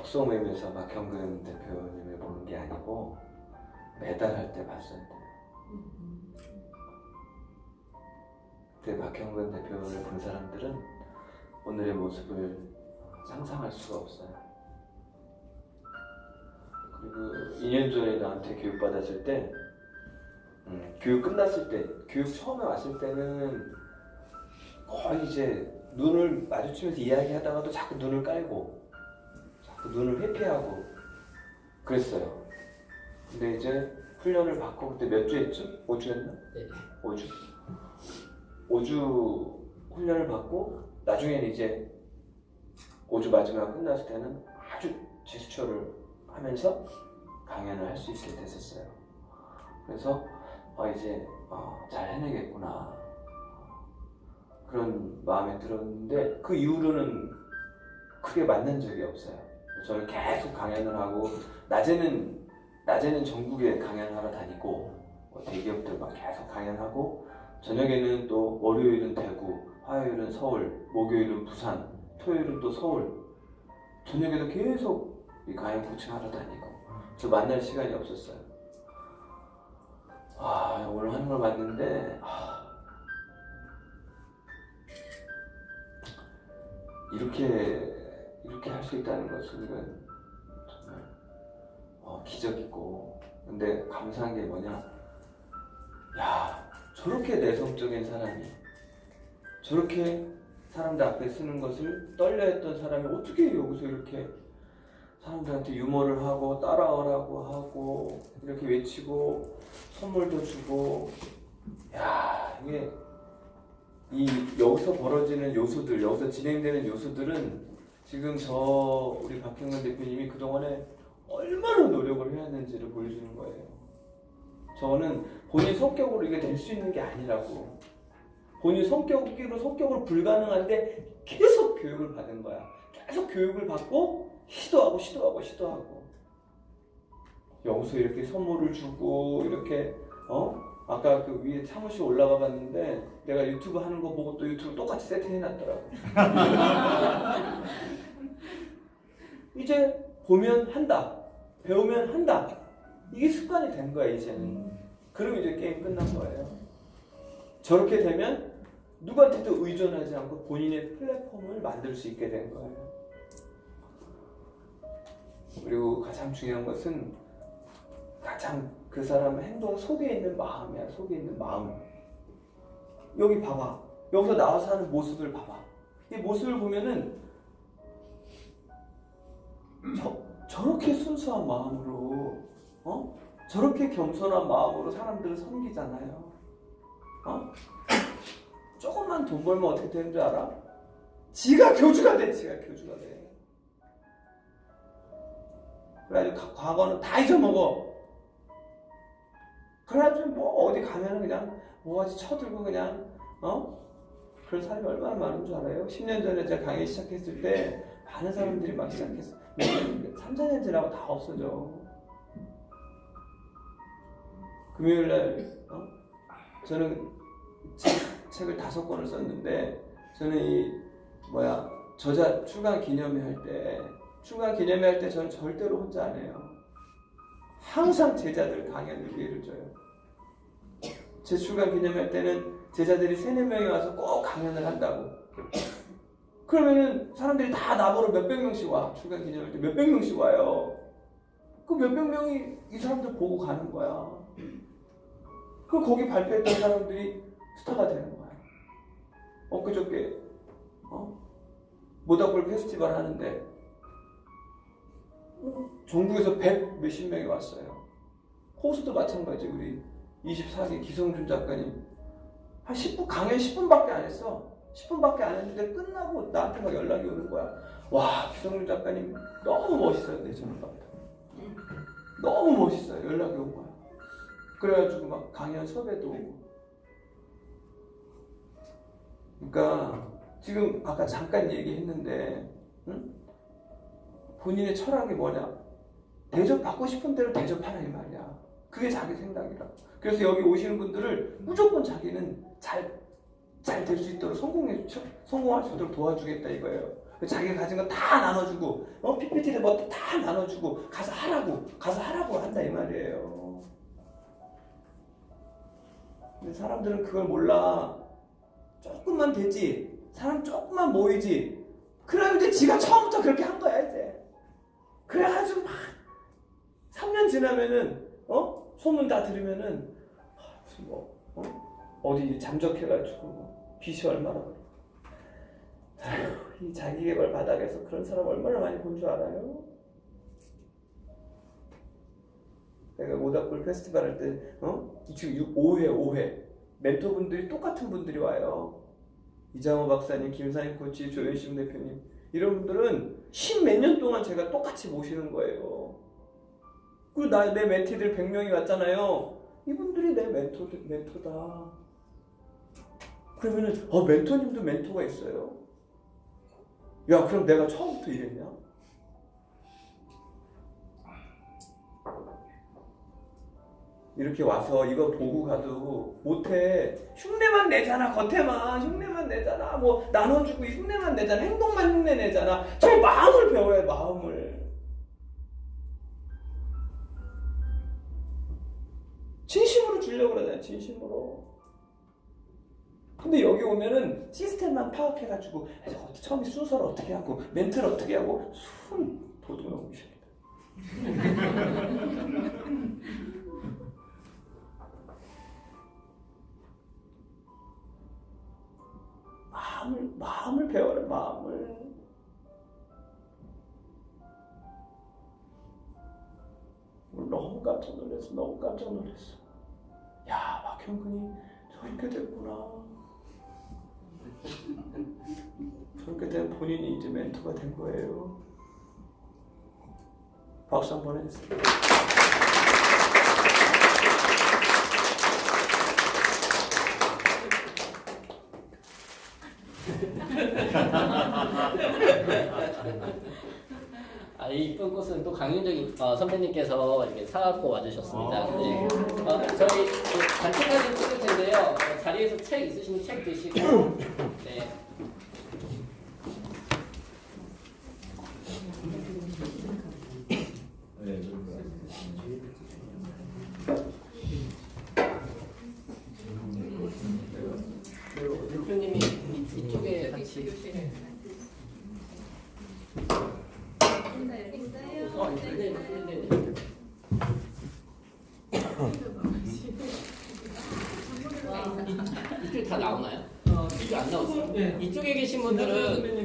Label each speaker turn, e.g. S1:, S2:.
S1: 독서 모임에서 박형근 대표님을 보는 게 아니고 매달 할 때 봤어야 돼요. 그때 박형근 대표를 본 사람들은 오늘의 모습을 상상할 수가 없어요. 그리고 2년 전에 나한테 교육 받았을 때, 음, 교육 끝났을 때, 교육 처음에 왔을 때는 거의 이제 눈을 마주치면서 이야기하다가도 자꾸 눈을 깔고, 자꾸 눈을 회피하고 그랬어요. 근데 이제 훈련을 받고 그때 몇주 했죠? 5주 했나?
S2: 네.
S1: 5주. 5주 훈련을 받고 나중에는 이제 5주 마지막 끝났을 때는 아주 제스처를 하면서 강연을 할 수 있게 됐었어요. 그래서 아, 이제 어, 잘 해내겠구나 그런 마음이 들었는데 그 이후로는 크게 만난 적이 없어요. 저는 계속 강연을 하고 낮에는 낮에는 전국에 강연하러 다니고 뭐 대기업들 막 계속 강연하고 저녁에는 또 월요일은 대구, 화요일은 서울, 목요일은 부산, 토요일은 또 서울. 저녁에도 계속 이 강연 코칭하러 다니고 저 만날 시간이 없었어요. 아 오늘 하는 걸 봤는데 아, 이렇게 이렇게 할 수 있다는 것은 정말 어, 기적이고. 근데 감사한 게 뭐냐? 야 저렇게 내성적인 사람이 저렇게 사람들 앞에 쓰는 것을 떨려했던 사람이 어떻게 여기서 이렇게 사람들한테 유머를 하고 따라오라고 하고 이렇게 외치고 선물도 주고. 야 이게 이 여기서 벌어지는 요소들 여기서 진행되는 요소들은 지금 저 우리 박형근 대표님이 그동안에 얼마나 노력을 해왔는지를 보여주는 거예요. 저는 본인 성격으로 이게 될 수 있는 게 아니라고. 본인 성격으로 성격으로 불가능한데 계속 교육을 받은 거야. 계속 교육을 받고 시도하고 시도하고 시도하고. 여기서 이렇게 선물을 주고 이렇게 어 아까 그 위에 사무실 올라가 봤는데 내가 유튜브 하는 거 보고 또 유튜브 똑같이 세팅해 놨더라고. 이제 보면 한다. 배우면 한다. 이게 습관이 된 거야 이제는. 그럼 이제 게임 끝난 거예요. 저렇게 되면 누구한테도 의존하지 않고 본인의 플랫폼을 만들 수 있게 된 거예요. 그리고 가장 중요한 것은 가장 그 사람 행동 속에 있는 마음이야. 속에 있는 마음. 여기 봐봐. 여기서 나와서 하는 모습을 봐봐. 이 모습을 보면은 저, 저렇게 순수한 마음으로 어? 저렇게 겸손한 마음으로 사람들을 섬기잖아요. 어? 조금만 돈 벌면 어떻게 되는 줄 알아? 지가 교주가 돼, 지가 교주가 돼. 그래가지고 가- 과거는 다 잊어먹어. 그래가지고 뭐 어디 가면은 그냥 뭐가지 쳐들고 그냥 어? 그런 사람이 얼마나 많은 줄 알아요? 10년 전에 제가 강의 시작했을 때 많은 사람들이 막 시작했어. 3, 4년 지나고 다 없어져. 금요일 날 어? 저는 책, 책을 다섯 권을 썼는데 저는 이 뭐야 저자 출간 기념회 할 때 출간 기념회 할 때 저는 절대로 혼자 안 해요. 항상 제자들 강연을 기회를 줘요. 제 출간 기념회 할 때는 제자들이 세네 명이 와서 꼭 강연을 한다고. 그러면은 사람들이 다 나보러 몇백 명씩 와. 출간 기념회 때 몇백 명씩 와요. 그 몇백 명이 이 사람들 보고 가는 거야. 그 거기 발표했던 사람들이 스타가 되는 거야. 엊그저께 어? 모닥불 페스티벌 하는데 어, 전국에서 백 몇십 명이 왔어요. 호수도 마찬가지 우리 24기 기성준 작가님 한 10분 강연 10분밖에 안 했어. 10분밖에 안 했는데 끝나고 나한테 막 연락이 오는 거야. 와 기성준 작가님 너무 멋있어요 내막 너무 멋있어요 연락이 온 거야. 그래가지고 막 강연 섭외도 오고. 그러니까 지금 아까 잠깐 얘기했는데 응? 본인의 철학이 뭐냐? 대접받고 싶은 대로 대접하라 이 말이야. 그게 자기 생각이라. 그래서 여기 오시는 분들을 무조건 자기는 잘 잘 될 수 있도록 성공해 성공할 수 있도록 도와주겠다 이거예요. 자기가 가진 거 다 나눠주고 어 PPT를 뭐다 나눠주고 가서 하라고 가서 하라고 한다 이 말이에요. 근데 사람들은 그걸 몰라. 조금만 되지. 사람 조금만 모이지. 이제 지가 처음부터 그렇게. 그래가지고 막 3년 지나면은 어 소문 다 들으면은 아, 무슨 뭐 어? 어디 잠적해가지고 뭐 빚이 얼마나 이 자기개발 바닥에서 그런 사람 얼마나 많이 본 줄 알아요? 내가 모닥불 페스티벌 할 때, 어? 지금 5회, 5회. 멘토분들이 똑같은 분들이 와요. 이장호 박사님, 김사님 코치, 조현심 대표님. 이런 분들은 십몇 년 동안 제가 똑같이 모시는 거예요. 그리고 나, 내 멘티들 100명이 왔잖아요. 이분들이 내 멘토, 멘토다. 그러면은, 어, 멘토님도 멘토가 있어요. 야, 그럼 내가 처음부터 이랬냐? 이렇게 와서 이거 보고 가도 못해. 흉내만 내잖아, 겉에만. 흉내만 내잖아. 뭐, 나눠주고 흉내만 내잖아. 행동만 흉내 내잖아. 저 마음을 배워야 해, 마음을. 진심으로 주려고 그러잖아, 진심으로. 근데 여기 오면은 시스템만 파악해가지고 처음에 순서를 어떻게 하고 멘트를 어떻게 하고 순 도둑 넘으십니다. 마음을 마음을 배워라 마음을. 너무 깜짝 놀랐어. 너무 깜짝 놀랐어. 야 박형근이 저렇게 됐구나. 저렇게 된 본인이 이제 멘토가 된 거예요. 박수 한번 해주세요.
S2: 아, 이 이쁜 꽃은 또 강윤정이 어, 선배님께서 이렇게 사갖고 와주셨습니다. 네. 어, 저희 그 단체까지 찍을 텐데요. 어, 자리에서 책 있으시면 책 드시고. 네. 대표님이 이- 이쪽에 같이. 어, 네, 네, 네, 네. 이- 이쪽 다 나오나요? 이쪽 안 나오죠? 이쪽에 계신 분들은